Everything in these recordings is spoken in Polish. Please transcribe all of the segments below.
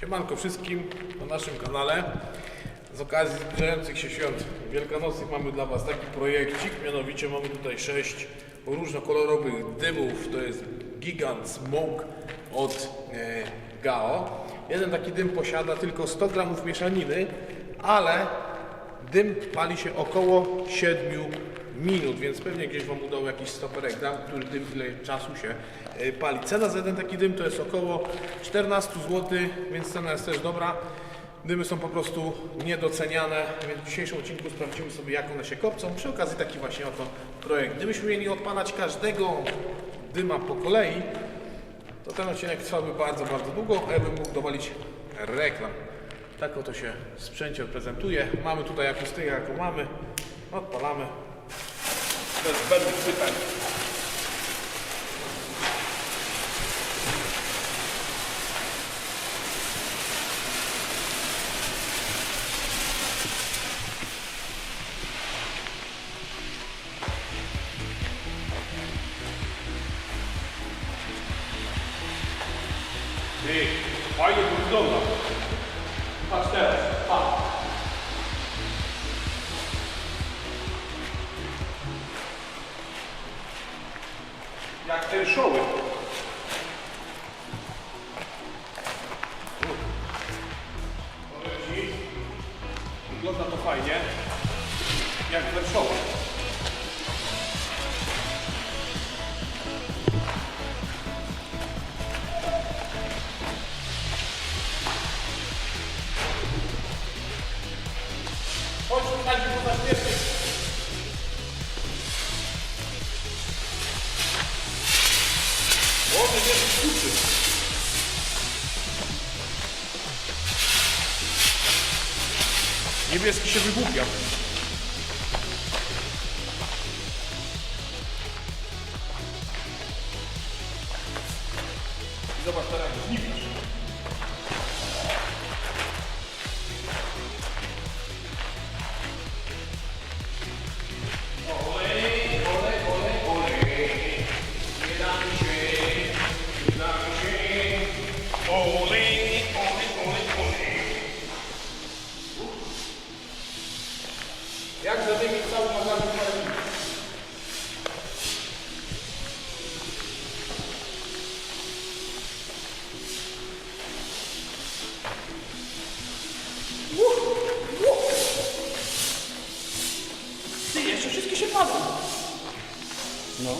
Siemanko wszystkim na naszym kanale. Z okazji zbliżających się świąt wielkanocnych mamy dla Was taki projekcik, mianowicie mamy tutaj sześć różnokolorowych dymów. To jest Gigant Smoke od e, Gao. Jeden taki dym posiada tylko 100 gramów mieszaniny, ale dym pali się około 7 minut, więc pewnie gdzieś Wam udało jakiś stoperek dam, który dym ile czasu się e, pali. Cena za jeden taki dym to jest około 14 zł, więc cena jest też dobra. Dymy są po prostu niedoceniane, więc w dzisiejszym odcinku sprawdzimy sobie jak one się kopcą. Przy okazji taki właśnie oto projekt. Gdybyśmy mieli odpalać każdego dyma po kolei, to ten odcinek trwałby bardzo, bardzo długo, a ja bym mógł dowalić reklam. Tak oto się sprzęcie prezentuje. Mamy tutaj akustykę, jaką mamy. Odpalamy. Bez zbędnych pytań. Ty, fajnie to wygląda. Patrz teraz, szoły. Wygląda to fajnie. Jak ten szoły. Chodź, tutaj bo zaśmiesznie. Niebieski się wygłupia. I Zobacz teraz, znikasz. Jak zadymić cały magazyn palenicy? Ty, jeszcze wszystkie się palą. No.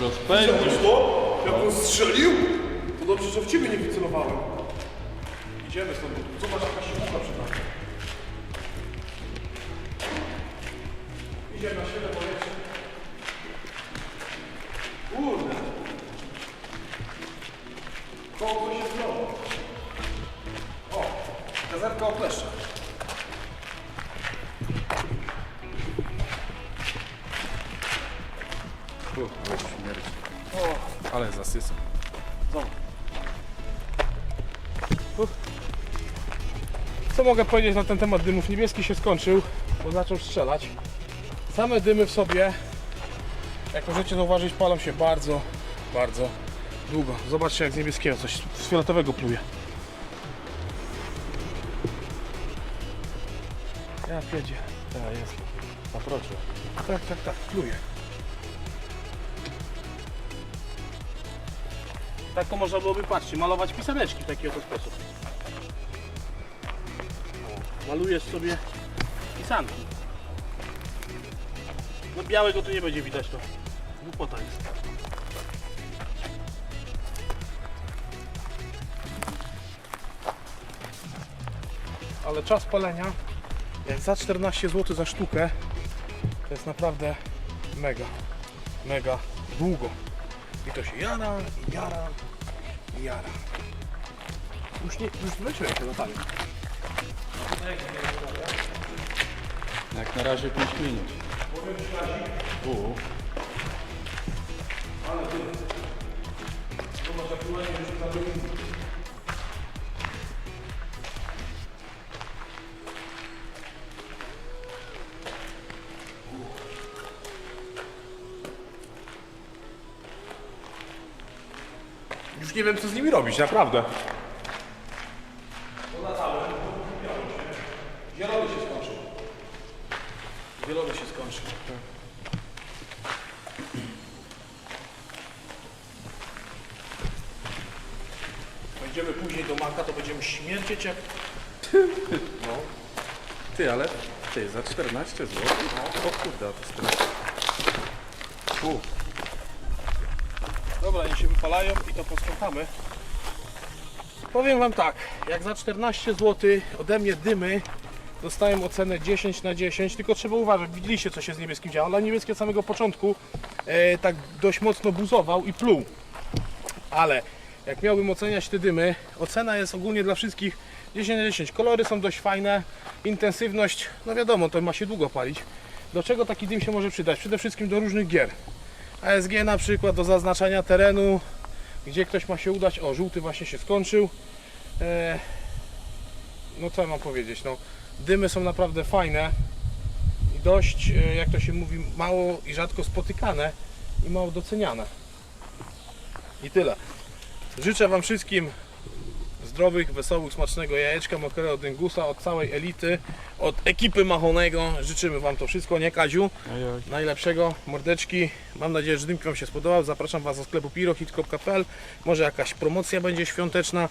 Rozpędził. Widziałeś to? Jak on strzelił? To dobrze, że w ciebie nie wycelowałem. Idziemy stąd. Zobacz, jaka mucha przed nami. Idziemy na świeże powietrze. Kurde. Koło się znowu. O, gazerka o. Ale zasysam. Co mogę powiedzieć na ten temat dymów? Niebieski się skończył, bo zaczął strzelać. Same dymy w sobie, jak możecie zauważyć, palą się bardzo, bardzo długo. Zobaczcie jak z niebieskiego coś z fioletowego pluje. Ja wiedzie. Tak jest. Naproczył. Tak, tak, tak, pluje. Tak to można byłoby, patrzcie, malować pisaneczki w taki oto sposób. malujesz sobie pisanki. No białego tu nie będzie widać to. Głupota jest. Ale czas palenia, za 14 zł za sztukę, to jest naprawdę mega, mega długo. I to się jara, i jara, i jara. Już nie, już wleciłem się na talię. Jak na razie 5 minut. U. Zobacz, jak pływanie już za Już nie wiem co z nimi robić, naprawdę. Zielony się skończył. Zielony się skończył. Będziemy później do maka, to będziemy śmierdzieć jak... No. Ty, ale ty, za 14 zł? No, o kurde, to strasznie. U, Dobra, oni się wypalają i to posprzątamy. Powiem Wam tak, jak za 14 zł ode mnie dymy dostają ocenę 10 na 10, tylko trzeba uważać, widzieliście co się z niebieskim działo, ale niebieski od samego początku e, tak dość mocno buzował i pluł. Ale jak miałbym oceniać te dymy, ocena jest ogólnie dla wszystkich 10 na 10. Kolory są dość fajne, intensywność, no wiadomo, to ma się długo palić. Do czego taki dym się może przydać? Przede wszystkim do różnych gier. ASG na przykład do zaznaczania terenu, gdzie ktoś ma się udać. O, żółty właśnie się skończył. E, no co ja mam powiedzieć, no dymy są naprawdę fajne i dość, e, jak to się mówi, mało i rzadko spotykane i mało doceniane. I tyle. Życzę Wam wszystkim zdrowych, wesołych, smacznego jajeczka, mokrego dyngusa od całej elity, od ekipy Machonego. Życzymy Wam to wszystko, nie Kaziu? ojoj. najlepszego, mordeczki. Mam nadzieję, że dymki Wam się spodobał. Zapraszam Was do sklepu pirohit.pl. Może jakaś promocja będzie świąteczna.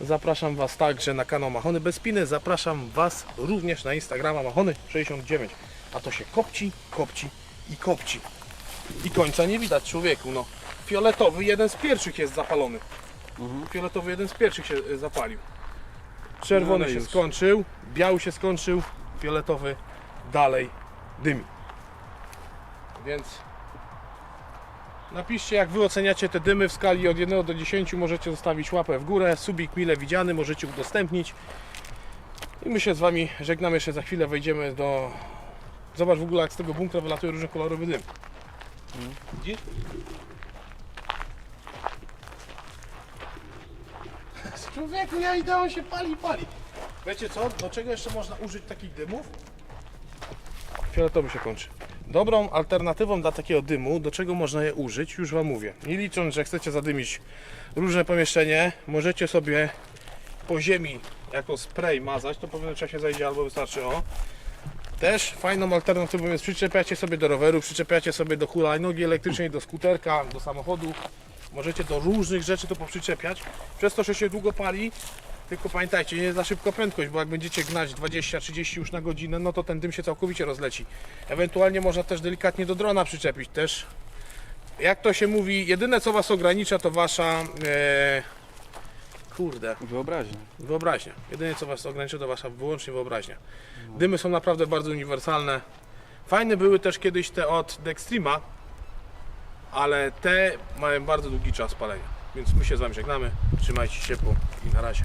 Zapraszam Was także na kanał Machony Bez Piny. Zapraszam Was również na Instagrama Machony69. A to się kopci, kopci i kopci. I końca nie widać człowieku. No. Fioletowy jeden z pierwszych jest zapalony. Fioletowy jeden z pierwszych się y, zapalił. Czerwony No, ale się już. skończył, biały się skończył, fioletowy dalej dymi. Więc napiszcie jak wy oceniacie te dymy w skali od 1 do 10. Możecie zostawić łapę w górę, subik mile widziany, możecie udostępnić. I my się z wami żegnamy, jeszcze za chwilę wejdziemy do... Zobacz w ogóle jak z tego bunkra wylatuje różnokolorowy dym. Widzisz? Człowieku, ja idę, on się pali, pali. Wiecie co? Do czego jeszcze można użyć takich dymów? Fioletowy się kończy. Dobrą alternatywą dla takiego dymu, do czego można je użyć, już Wam mówię. Nie licząc, że chcecie zadymić różne pomieszczenie, możecie sobie po ziemi jako spray mazać, to powinno czasie zajdzie albo wystarczy o. Też fajną alternatywą jest przyczepiacie sobie do roweru, przyczepiacie sobie do hulajnogi elektrycznej, do skuterka, do samochodu. Możecie do różnych rzeczy to poprzyczepiać. Przez to, że się długo pali, tylko pamiętajcie, nie za szybko prędkość, bo jak będziecie gnać 20-30 już na godzinę, no to ten dym się całkowicie rozleci. Ewentualnie można też delikatnie do drona przyczepić też. Jak to się mówi, jedyne co Was ogranicza to Wasza... E, kurde, Wyobraźnia. Wyobraźnia. Jedynie co Was ogranicza to Wasza wyłącznie wyobraźnia. Dymy są naprawdę bardzo uniwersalne. Fajne były też kiedyś te od Dextrema, ale te mają bardzo długi czas palenia. Więc my się z Wami żegnamy. Trzymajcie się ciepło i na razie.